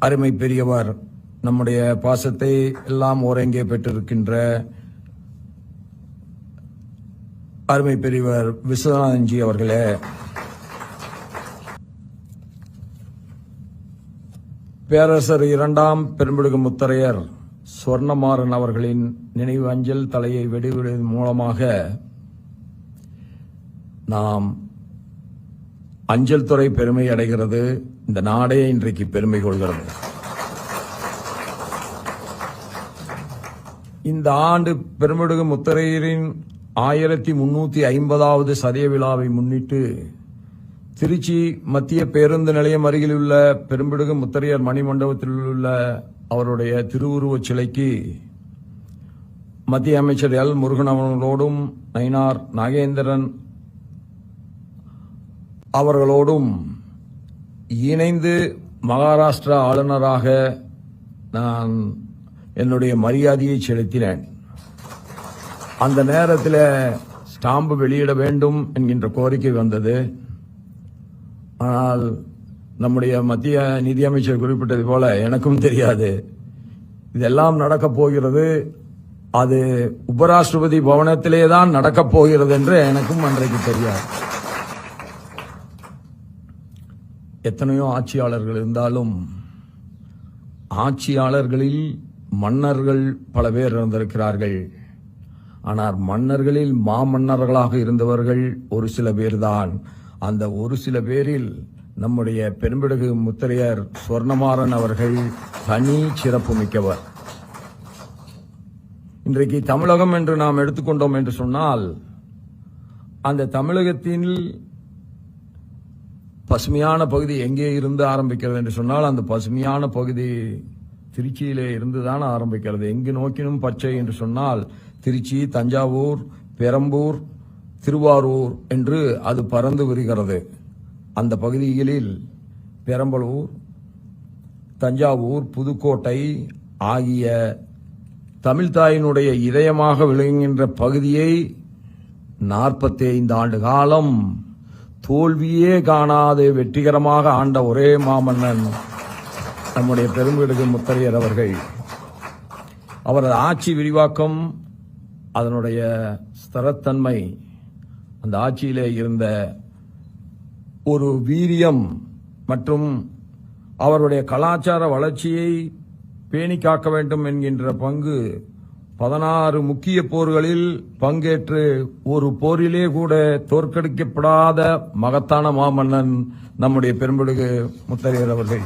அருமை பெரியவர் நம்முடைய பாசத்தை எல்லாம் ஓரங்கே பெற்றிருக்கின்ற அருமை பெரியவர் விஸ்வநாதன்ஜி அவர்களே. பேரரசர் இரண்டாம் பெரும்பிடுகு முத்தரையர் சொர்ணமாறன் அவர்களின் நினைவு அஞ்சல் தலையை வெடிவிடுவதன் மூலமாக நாம் அஞ்சல் துறை பெருமை அடைகிறது. இந்த நாடே இன்றைக்கு பெருமை கொள்கிறது. இந்த ஆண்டு பெருமிடுகு முத்தரையரின் ஆயிரத்தி முன்னூத்தி ஐம்பதாவது சதய விழாவை முன்னிட்டு திருச்சி மத்திய பேருந்து நிலையம் அருகில் உள்ள பெரும்பிடுகு முத்தரையர் மணிமண்டபத்தில் உள்ள அவருடைய திருவுருவச் சிலைக்கு மத்திய அமைச்சர் எல் முருகன் அவர்களோடும் நயினார் நாகேந்திரன் அவர்களோடும் இணைந்து மகாராஷ்டிரா ஆளுநராக நான் என்னுடைய மரியாதையை செலுத்தினேன். அந்த நேரத்தில் ஸ்டாம்பு வெளியிட வேண்டும் என்கின்ற கோரிக்கை வந்தது. ஆனால் நம்முடைய மத்திய நிதியமைச்சர் குறிப்பிட்டது போல எனக்கும் தெரியாது. இதெல்லாம் நடக்கப் போகிறது. அது உபராஷ்டிரபதி பவனத்திலே தான் நடக்கப் போகிறது என்று எனக்கும் அன்றைக்கு தெரியாது. எத்தனையோ ஆட்சியாளர்கள் இருந்தாலும் ஆட்சியாளர்களில் மன்னர்கள் பல பேர் இருந்திருக்கிறார்கள். ஆனால் மன்னர்களில் மாமன்னர்களாக இருந்தவர்கள் ஒரு சில பேர்தான். அந்த ஒரு சில பேரில் நம்முடைய பெரும்பிடுகு முத்தரையர் சொர்ணமாறன் அவர்கள் தனி சிறப்பு மிக்கவர். இன்றைக்கு தமிழகம் என்று நாம் எடுத்துக்கொண்டோம் என்று சொன்னால் அந்த தமிழகத்தில் பசுமையான பகுதி எங்கே இருந்து ஆரம்பிக்கிறது என்று சொன்னால் அந்த பசுமையான பகுதி திருச்சியிலே இருந்துதான் ஆரம்பிக்கிறது. எங்கு நோக்கினும் பச்சை என்று சொன்னால் திருச்சி தஞ்சாவூர் பெரம்பூர் திருவாரூர் என்று அது பறந்து விரிகிறது. அந்த பகுதிகளில் பெரம்பலூர் தஞ்சாவூர் புதுக்கோட்டை ஆகிய தமிழ்தாயினுடைய இதயமாக விளங்குகின்ற பகுதியை நாற்பத்தி ஐந்து ஆண்டு காலம் தோல்வியே காணாது வெற்றிகரமாக ஆண்ட ஒரே மாமன்னன் நம்முடைய பெரும்பிடுகு முத்தரையர் அவர்கள். அவரது ஆட்சி விரிவாக்கம் அதனுடைய ஸ்திரத்தன்மை அந்த ஆட்சியிலே இருந்த ஒரு வீரியம் மற்றும் அவருடைய கலாச்சார வளர்ச்சியை பேணி காக்க வேண்டும் என்கின்ற பங்கு பதினாறு முக்கிய போர்களில் பங்கேற்று ஒரு போரிலே கூட தோற்கடிக்கப்படாத மகத்தான மாமன்னன் நம்முடைய பெரும்பிடுகு முத்தரையர் அவர்கள்.